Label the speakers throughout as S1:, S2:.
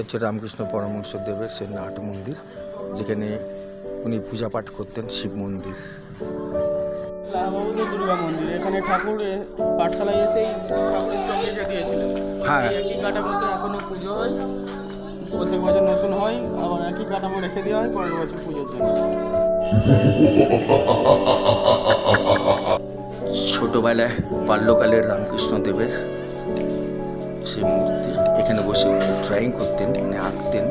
S1: হচ্ছে রামকৃষ্ণ পরমহংস দেবের সেই নাট মন্দির যেখানে উনি পূজা পাঠ করতেন শিব মন্দির।
S2: দুর্গা মন্দির এখানে ঠাকুর পাঠশালায় এসেই ঠাকুরের চণ্ডীটা দিয়েছিলেন।
S1: হ্যাঁ।
S2: এই একই কাঠামোতে এখনও পুজো হয় প্রত্যেক বছর নতুন হয় আবার একই কাঠামো রেখে দেওয়া হয় পরের বছর পুজোর জন্য।
S1: ছোটবেলায় বাল্যকালের রামকৃষ্ণ দেবের সেই মূর্তি। এখানে বসে উনি ড্রয়িং করতেন মানে আঁকতেন।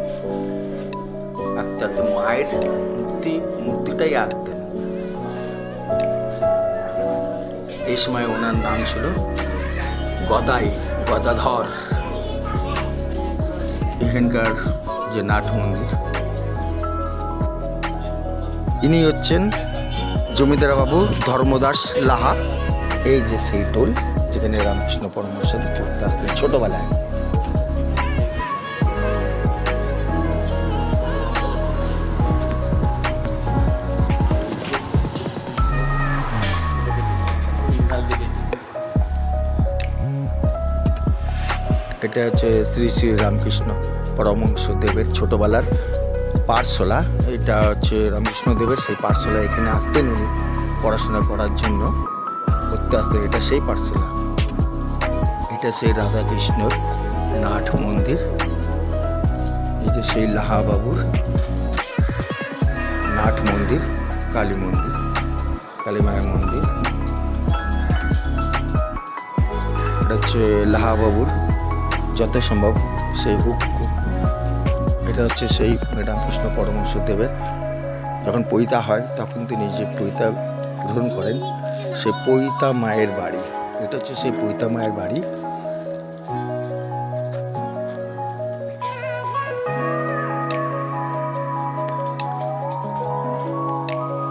S1: আঁকতে আঁকতে মায়ের মূর্তি, মূর্তিটাই আঁকতেন। এই সময় ওনার নাম ছিল গদাই, গদাধর। এখানকার যে নাট মন্দির, ইনি হচ্ছেন জমিদার বাবু ধর্মদাস লাহা। এই যে সেই টোল যেখানে রামকৃষ্ণ পরমহংস সাথে চড়তে আসতেন ছোটবেলায়। এটা হচ্ছে শ্রী শ্রী রামকৃষ্ণ পরমহংস দেবের ছোটবেলার পাঠশালা। এটা হচ্ছে রামকৃষ্ণ দেবের সেই পাঠশালা এখানে আসতেন উনি পড়াশোনা করার জন্য। করতে আসতেন এটা সেই পাঠশালা এটা সেই রাধাকৃষ্ণর নাট মন্দির। এই যে সেই লাহাবাবুর নাট মন্দির, কালী মন্দির, কালী মায়ের মন্দির। এটা হচ্ছে লাহাবাবুর যত সম্ভব সেই হুক। এটা হচ্ছে সেই রামকৃষ্ণ পরমহংস দেবের যখন পৈতা হয়, তখন তিনি যে পৈতা গ্রহণ করেন সেই পৈতা মায়ের বাড়ি। এটা হচ্ছে সেই পৈতা মায়ের বাড়ি।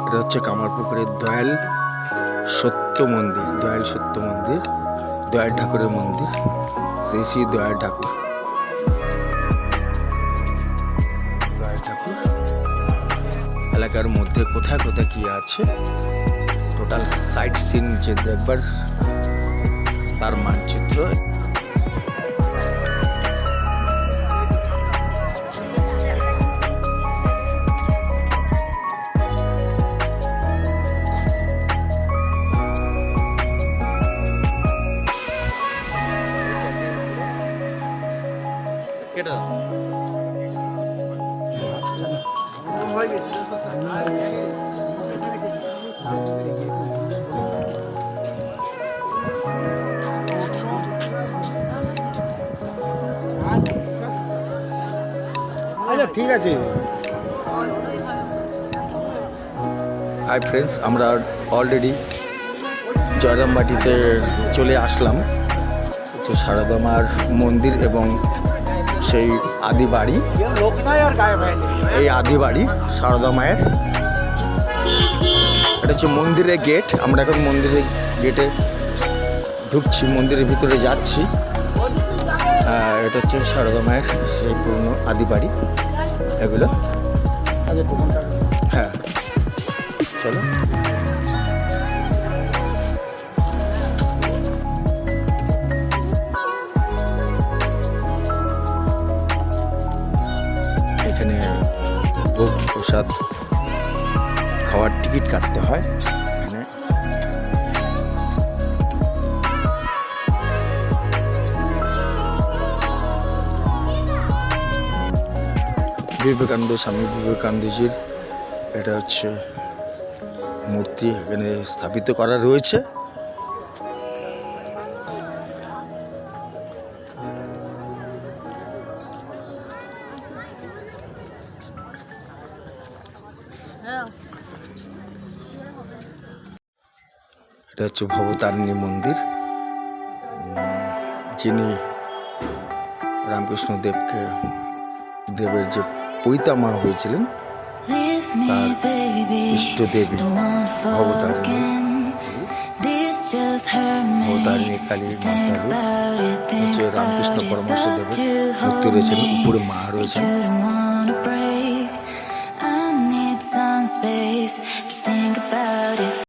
S1: এটা হচ্ছে কামারপুকুরের দয়াল সত্য মন্দির, দয়াল সত্য মন্দির, দয়াল ঠাকুরের মন্দির, শ্রী শ্রী দয়াল ঠাকুর, এলাকার মধ্যে কোথায় কোথায় কি আছে? টোটাল সাইট সিন যে দেখবার তার মানচিত্র। কেটে দাও
S2: আচ্ছা ঠিক আছে।
S1: হাই ফ্রেন্ডস আমরা অলরেডি জয়রামবাটিতে চলে আসলাম। তো সারদামার মন্দির এবং সেই আদি বাড়ি। এই আদি বাড়ি সারদা মায়ের এটা হচ্ছে মন্দিরের গেট আমরা এখন মন্দিরের গেটে ঢুকছি মন্দিরের ভিতরে যাচ্ছি। আহ, এটা হচ্ছে সারদা মায়ের সেই পুরনো আদি বাড়ি। এগুলো। হ্যাঁ। চলো। এখানে ভোগ প্রসাদ খাওয়ার টিকিট কাটতে হয়। এখানে। বিবেকানন্দ স্বামী বিবেকানন্দজির এটা হচ্ছে মূর্তি এখানে স্থাপিত করা রয়েছে। এটা হচ্ছে ভবতারিণী মন্দির। যিনি রামকৃষ্ণ দেবকে দেবের যে পৈতা মা হয়েছিলেন
S3: ইষ্ট দেবী
S1: অবতারিণী কালী রামকৃষ্ণ
S3: পরমর্শ
S1: দেবের
S3: মৃত্যু
S1: রয়েছেন উপরে